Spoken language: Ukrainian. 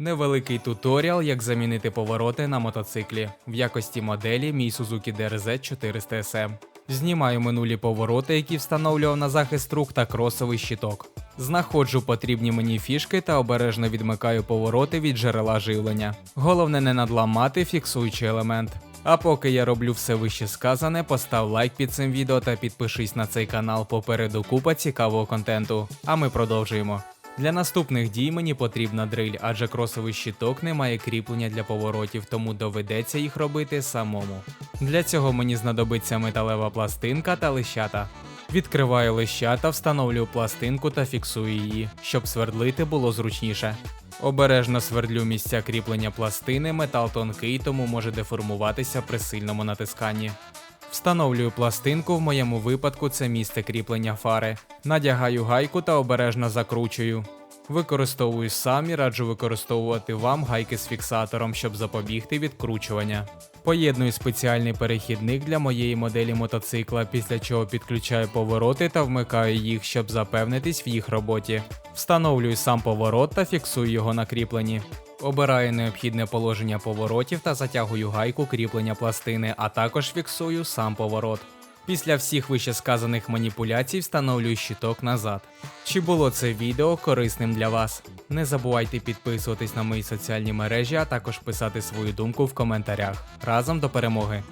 Невеликий туторіал, як замінити повороти на мотоциклі. В якості моделі мій Suzuki DRZ 400 SM. Знімаю минулі повороти, які встановлював на захист рук та кросовий щиток. Знаходжу потрібні мені фішки та обережно відмикаю повороти від джерела живлення. Головне не надламати фіксуючий елемент. А поки я роблю все вище сказане, постав лайк під цим відео та підпишись на цей канал попереду купа цікавого контенту. А ми продовжуємо. Для наступних дій мені потрібна дриль, адже кросовий щиток не має кріплення для поворотів, тому доведеться їх робити самому. Для цього мені знадобиться металева пластинка та лищата. Відкриваю лищата, встановлюю пластинку та фіксую її, щоб свердлити було зручніше. Обережно свердлю місця кріплення пластини, метал тонкий, тому може деформуватися при сильному натисканні. Встановлюю пластинку, в моєму випадку це місце кріплення фари. Надягаю гайку та обережно закручую. Використовую сам і раджу використовувати вам гайки з фіксатором, щоб запобігти відкручування. Поєдную спеціальний перехідник для моєї моделі мотоцикла, після чого підключаю повороти та вмикаю їх, щоб запевнитись в їх роботі. Встановлюю сам поворот та фіксую його на кріпленні. Обираю необхідне положення поворотів та затягую гайку кріплення пластини, а також фіксую сам поворот. Після всіх вищесказаних маніпуляцій встановлюю щиток назад. Чи було це відео корисним для вас? Не забувайте підписуватись на мої соціальні мережі, а також писати свою думку в коментарях. Разом до перемоги!